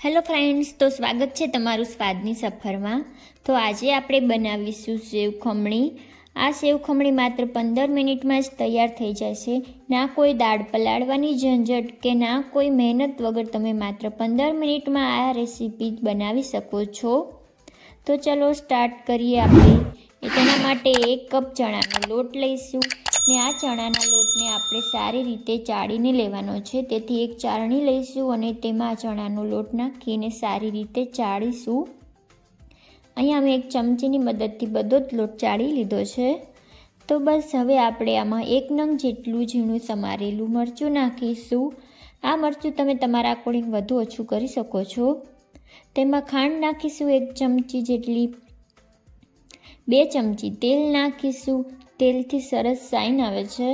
Hello friends, તો સ્વાગત છે તમારું સ્વાદની સફરમાં. તો આજે આપણે બનાવીશું સેવ ખમણી. આ સેવ ખમણી માત્ર પંદર મિનિટમાં જ તૈયાર થઈ જશે. ના કોઈ દાળ પલાળવાની ઝંઝટ કે ના કોઈ મહેનત વગર તમે માત્ર પંદર મિનિટમાં આ રેસીપી બનાવી શકો છો. તો ચલો સ્ટાર્ટ કરીએ આપણે. તેના માટે એક કપ ચણાનો લોટ લઈશું. ને આ ચણાના લોટને આપણે સારી રીતે ચાળીને લેવાનો છે. તેથી એક ચાળણી લઈશું અને તેમાં ચણાનો લોટ નાખીને સારી રીતે ચાળીશું. અહીંયા અમે એક ચમચીની મદદથી બધો જ લોટ ચાળી લીધો છે. તો બસ હવે આપણે આમાં એક નંગ જેટલું ઝીણું સમારેલું મરચું નાખીશું. આ મરચું તમે તમારા અકોર્ડિંગ વધુ ઓછું કરી શકો છો. તેમાં ખાંડ નાખીશું એક ચમચી જેટલી. બે ચમચી તેલ નાખીશું. તેલથી સરસ સાઈન આવે છે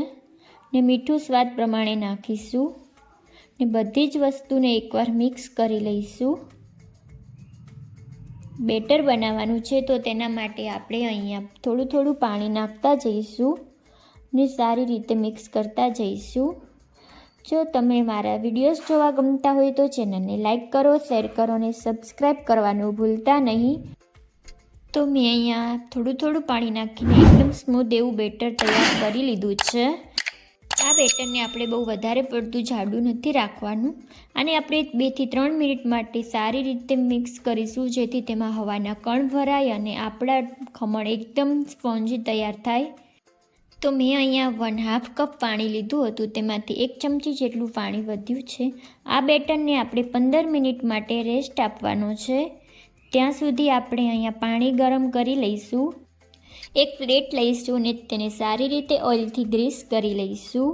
ને મીઠું સ્વાદ પ્રમાણે નાખીશું ને બધી જ વસ્તુને એકવાર મિક્સ કરી લઈશું. બેટર બનાવવાનું છે તો તેના માટે આપણે અહીંયા થોડું થોડું પાણી નાખતા જઈશું ને સારી રીતે મિક્સ કરતા જઈશું. જો તમે મારા વિડીયોઝ જોવા ગમતા હોય તો ચેનલને લાઈક કરો, શેર કરો અને સબસ્ક્રાઈબ કરવાનું ભૂલતા નહીં. તો મેં અહીંયા થોડું થોડું પાણી નાખીને એકદમ સ્મૂથ એવું બેટર તૈયાર કરી લીધું છે. આ બેટરને આપણે બહુ વધારે પડતું જાડું નથી રાખવાનું અને આપણે બેથી ત્રણ મિનિટ માટે સારી રીતે મિક્સ કરીશું, જેથી તેમાં હવાના કણ ભરાય અને આપણા ખમણ એકદમ સ્પોન્જી તૈયાર થાય. તો મેં અહીંયા વન હાફ કપ પાણી લીધું હતું, તેમાંથી એક ચમચી જેટલું પાણી વધ્યું છે. આ બેટરને આપણે પંદર મિનિટ માટે રેસ્ટ આપવાનો છે. ત્યાં સુધી આપણે અહીંયા પાણી ગરમ કરી લઈશું. એક પ્લેટ લઈશું અને તેને સારી રીતે ઓઇલથી ગ્રીસ કરી લઈશું.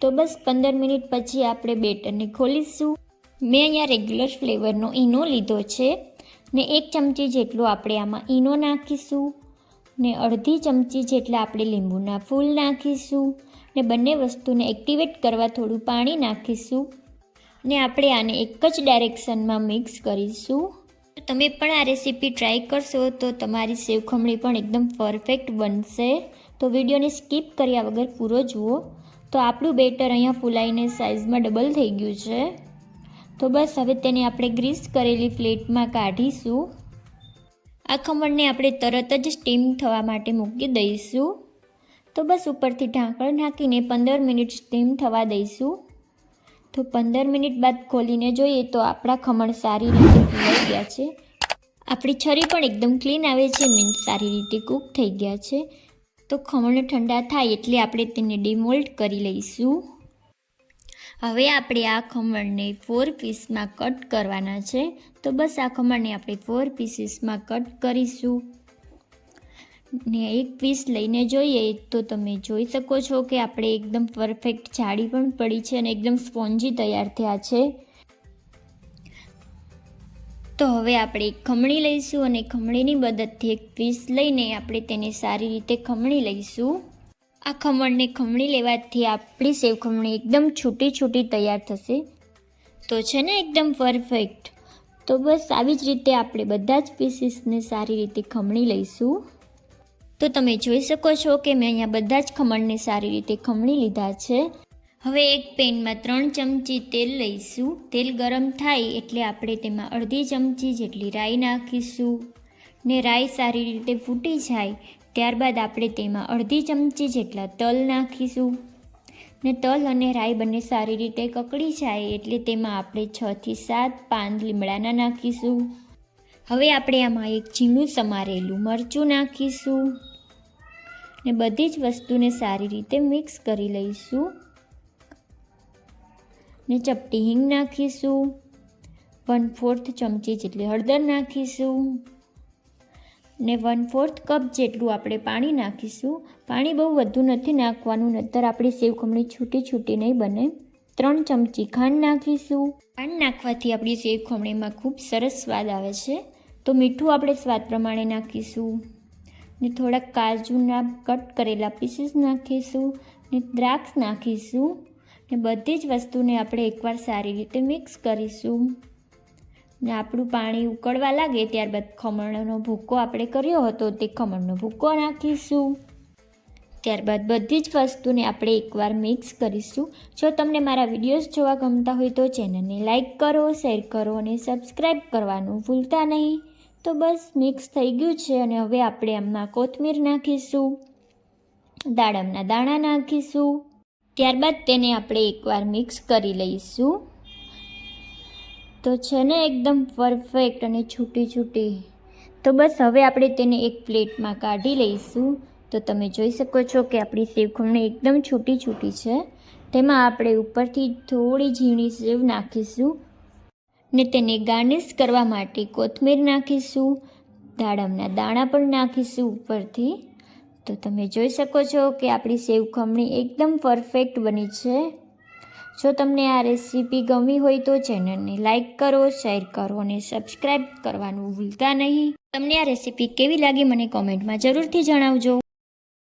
તો બસ પંદર મિનિટ પછી આપણે બેટરને ખોલીશું. મેં અહીંયા રેગ્યુલર ફ્લેવરનો ઈનો લીધો છે ને એક ચમચી જેટલું આપણે આમાં ઈનો નાખીશું ને અડધી ચમચી જેટલા આપણે લીંબુના ફૂલ નાખીશું ને બંને વસ્તુને એક્ટિવેટ કરવા થોડું પાણી નાખીશું. ને આપણે આને એક જ ડાયરેક્શનમાં મિક્સ કરીશું. તમે પણ આ રેસીપી ટ્રાય કરશો તો તમારી સેવ ખમણી પણ એકદમ પરફેક્ટ બનશે. તો વિડીયોને સ્કીપ કર્યા વગર પૂરો જુઓ. તો આપણું બેટર અહીંયા ફૂલાઈને સાઇઝમાં ડબલ થઈ ગયું છે. તો બસ હવે તેને આપણે ગ્રીસ કરેલી પ્લેટમાં કાઢીશું. આ ખમણને આપણે તરત જ સ્ટીમ થવા માટે મૂકી દઈશું. તો બસ ઉપરથી ઢાંકણ ઢાંકીને પંદર મિનિટ સ્ટીમ થવા દઈશું. તો પંદર મિનિટ બાદ ખોલીને જોઈએ તો આપણા ખમણ સારી રીતે ફૂલાઈ ગયા છે. આપણી છરી પણ એકદમ ક્લીન આવે છે, મીન્સ સારી રીતે કૂક થઈ ગયા છે. તો ખમણ ઠંડા થાય એટલે આપણે તેને ડિમોલ્ટ કરી લઈશું. હવે આપણે આ ખમણને ફોર પીસમાં કટ કરવાના છે. તો બસ આ ખમણને આપણે ફોર પીસીસમાં કટ કરીશું. ને એક પીસ લઈને જોઈએ, તો તમે જોઈ શકો છો કે આપણે એકદમ પરફેક્ટ જાડી પણ પડી છે અને એકદમ સ્પોન્જી તૈયાર થયા છે. તો હવે આપણે એક ખમણી લઈશું અને ખમણીની મદદથી એક પીસ લઈને આપણે તેને સારી રીતે ખમણી લઈશું. આ ખમણને ખમણી લેવાથી આપણી સેવ ખમણી એકદમ છૂટી છૂટી તૈયાર થશે. તો છે ને એકદમ પરફેક્ટ તો બસ આવી જ રીતે આપણે બધા જ પીસીસને સારી રીતે ખમણી લઈશું. તો તમે જોઈ શકો છો કે મેં અહીંયા બધા જ ખમણને સારી રીતે ખમણી લીધા છે. હવે એક પેનમાં ત્રણ ચમચી તેલ લઈશું. તેલ ગરમ થાય એટલે આપણે તેમાં અડધી ચમચી જેટલી રાઈ નાખીશું. ને રાઈ સારી રીતે ફૂટી જાય, ત્યારબાદ આપણે તેમાં અડધી ચમચી જેટલા તલ નાખીશું. ને તલ અને રાઈ બંને સારી રીતે કકડી જાય એટલે તેમાં આપણે છથી સાત પાન લીમડાના નાખીશું. હવે આપણે આમાં એક ઝીણું સમારેલું મરચું નાખીશું. ને બધી જ વસ્તુને સારી રીતે મિક્સ કરી લઈશું. ને ચપટી હિંગ નાખીશું. વન ફોર્થ ચમચી જેટલી હળદર નાખીશું. ને વન ફોર્થ કપ જેટલું આપણે પાણી નાખીશું. પાણી બહુ વધુ નથી નાખવાનું નતર આપણી સેવ ખમણી છૂટી છૂટી નહીં બને. ત્રણ ચમચી ખાંડ નાખીશું. ખાંડ નાખવાથી આપણી સેવ ખમણીમાં ખૂબ સરસ સ્વાદ આવે છે. તો મીઠું આપણે સ્વાદ પ્રમાણે નાખીશું. ને થોડાક કાજુના કટ કરેલા પીસીસ નાખીશું ને દ્રાક્ષ નાખીશું ને બધી જ વસ્તુને આપણે એકવાર સારી રીતે મિક્સ કરીશું. ને આપણું પાણી ઉકળવા લાગે ત્યારબાદ ખમણનો ભૂકો આપણે કર્યો હતો તે ખમણનો ભૂકો નાખીશું. ત્યારબાદ બધી જ વસ્તુને આપણે એકવાર મિક્સ કરીશું. જો તમને મારા વિડીયોઝ જોવા ગમતા હોય તો ચેનલને લાઇક કરો શેર કરો અને સબસ્ક્રાઈબ કરવાનું ભૂલતા નહીં. તો બસ મિક્સ થઈ ગયું છે અને હવે આપણે આમાં કોથમીર નાખીશું, દાડમના દાણા નાખીશું. ત્યારબાદ તેને આપણે એકવાર મિક્સ કરી લઈશું. તો છે ને એકદમ પરફેક્ટ અને છૂટી છૂટી. તો બસ હવે આપણે તેને એક પ્લેટમાં કાઢી લઈશું. તો તમે જોઈ શકો છો કે આપણી સેવ ખમણી એકદમ છૂટી છૂટી છે. તેમાં આપણે ઉપરથી થોડી ઝીણી સેવ નાખીશું. ને તેને ગાર્નિશ કરવા માટે કોથમીર નાખીશું, દાડમના દાણા પણ નાખીશું ઉપરથી. તો તમે જોઈ શકો છો કે આપણી સેવ ખમણી એકદમ પરફેક્ટ બની છે. જો તમને આ રેસીપી ગમી હોય તો ચેનલને લાઇક કરો, શેર કરો અને સબસ્ક્રાઈબ કરવાનું ભૂલતા નહીં. તમને આ રેસીપી કેવી લાગી મને કોમેન્ટમાં જરૂરથી જણાવજો.